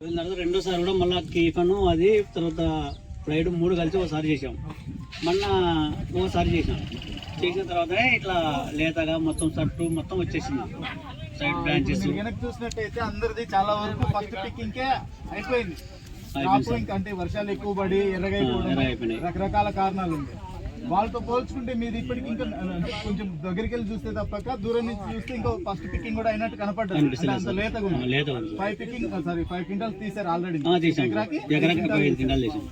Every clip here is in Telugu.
తర్వాత రెండోసారి కూడా మళ్ళీ కీఫను అది తర్వాత ఫ్లైట్ మూడు కలిసి ఒకసారి చేసాం మొన్న ఒకసారి చేసాం చేసిన తర్వాతనే ఇట్లా లేతగా మొత్తం సట్టు మొత్తం వచ్చేసింది. సైడ్ బ్రాంచెస్ వెనక్కి చూసినట్టయితే అందరిది చాలా వరకు ఫస్ట్ పిక్కింగ్కే అయిపోయింది. అంటే వర్షాలు ఎక్కువ పడి ఆ, ఎర్ర ఎర్రగైపోవడం అయిపోయినాయి. రకరకాల కారణాలు ఉంటాయి వాళ్ళతో పోల్చుకుంటే మీది ఇప్పటికి ఇంకా కొంచెం దగ్గరికి వెళ్ళి చూస్తే తప్పక దూరం నుంచి చూస్తే ఇంకా ఫస్ట్ పిక్కింగ్ కూడా అయినట్టు కనపడ్డది. అంత లేతగా five picking sorry. Five quintals తీసారు ఆల్రెడీ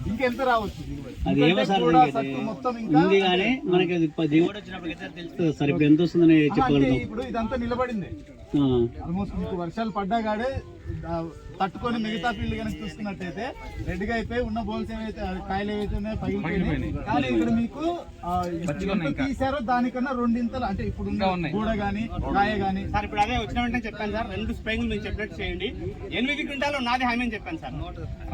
ఇంకెంత రావచ్చు? అది ఏమో సార్ కూడా మొత్తం ఇంకా ఉంది కానీ మనకి దిగుబడి వచ్చినప్పటికైతే తెలుస్తుంది సార్ ఇప్పుడు ఎంత వస్తుందని చెప్పగలుగుతాం. ఇప్పుడు ఇదంతా నిలబడింది. ఆల్మోస్ట్ మీకు వర్షాలు పడ్డాగాడే ఆ, తట్టుకొని మిగతా ఫీల్డ్ కనుక చూసుకున్నట్టయితే రెడ్గా అయిపోయి ఉన్న బోల్స్ ఏవైతే కాయలు ఏవైతే ఉన్నాయో పగిలిపోయినాయి. కానీ ఇక్కడ మీకు తీసారో దానికన్నా రెండింతలు అంటే ఇప్పుడు ఉన్న గూడ గానీ కాయ గానీ. సార్ ఇప్పుడు అదే వచ్చిన వెంటనే చెప్పాను సార్ రెండు స్ప్రేయింగ్లు మీరు చెప్పినట్టు చేయండి. ఎనిమిది క్వింటాలు నాది హామీ అని చెప్పాను సార్.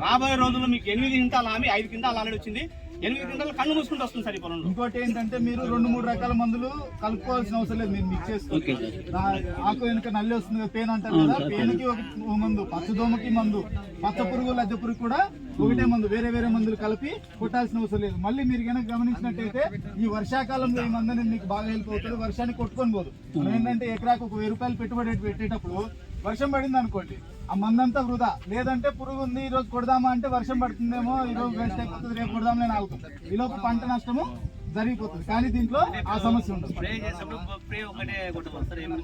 రాబోయే రోజుల్లో మీకు ఎనిమిది క్వింటాలు హామీ ఐదు క్వింటాలు ఆల్రెడీ వచ్చింది. ఎనిమిది క్వింటాలు కళ్ళు మూసుకుంటూ వస్తుంది సార్ ఈ పొలంలో. ఇంకోటి ఏంటంటే మీరు రెండు మూడు రకాల మందులు కలుపుకోవాల్సిన అవసరం లేదు. మీరు మిక్స్ చేసుకోండి. ఆకు వెనుక నల్లి వస్తుంది కదా పేను అంటారు కదా పేనుకి ఒక మందు పచ్చదోమకి మందు పచ్చ పురుగు లజ్జ పురుగు కూడా ఒకటే మందు వేరే వేరే మందులు కలిపి కొట్టాల్సిన అవసరం లేదు. మళ్ళీ మీరు కనుక గమనించినట్టయితే ఈ వర్షాకాలంలో ఈ మందు అనేది మీకు బాగా హెల్ప్ అవుతుంది. వర్షాన్ని కొట్టుకొని పోదు. ఏంటంటే ఎకరాకు ఒక వెయ్యి రూపాయలు పెట్టుబడి పెట్టేటప్పుడు వర్షం పడింది అనుకోండి. ఆ మందంతా వృధా. లేదంటే పురుగు ఉంది ఈ రోజు కొడదామా అంటే వర్షం పడుతుందేమో ఈ రోజు వేస్ట్ అయిపోతుంది రేపు కొడదాంలే అని ఆగుతుంది ఈ లోపు పంట నష్టము జరిగిపోతుంది. కానీ దీంట్లో ఆ సమస్య ఉండదు.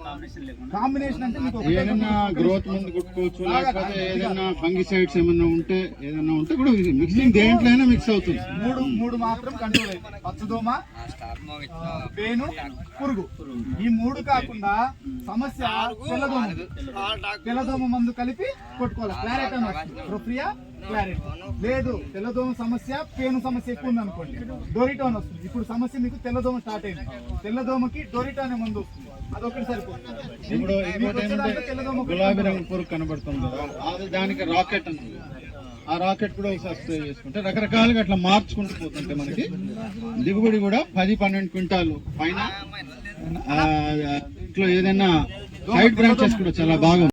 కాంబినేషన్ లేకుండా. కాంబినేషన్ అంటే మీకు ఏదైనా గ్రోత్ ముందు కొట్టుకోవచ్చు లేకపోతే ఏదైనా ఫంగిసైడ్స్ ఏమన్నా ఉంటే ఏదైనా ఉంటే కూడా మిక్సింగ్ దేంట్లో అయినా మిక్స్ అవుతుంది. మూడు మూడు మాత్రం కంట్రోల్ పచ్చదోమ పేను పురుగు. ఈ మూడు కాకుండా సమస్య తెల్లదోమ. తెల్లదోమ మందు కలిపి కొట్టుకోవాలి. క్లారెట్ అని వస్తుంది ప్రొఫ్రియా క్లారెట్. లేదు తెల్లదోమ సమస్య పేను సమస్య ఎక్కువ ఉంది అనుకోండి. డోరిటోన్ వస్తుంది. ఇప్పుడు సమస్య మీకు తెల్లదోమ స్టార్ట్ అయింది. తెల్లదోమకి డోరిటో అనే మందు వస్తుంది. అదొకటి సరిపోతుంది. గులాబీ రంగు పురుగు కనబడుతుంది కదా అది దానికి రాకెట్ అని ఉంది. ఆ రాకెట్ కూడా ఒకసారి స్ప్రే చేసుకుంటే రకరకాలుగా అట్లా మార్చుకుంటూ పోతుంటే మనకి దిగుబడి కూడా పది పన్నెండు క్వింటాలు పైన ఇంట్లో ఏదైనా సైడ్ బ్రాంచెస్ కూడా చాలా బాగా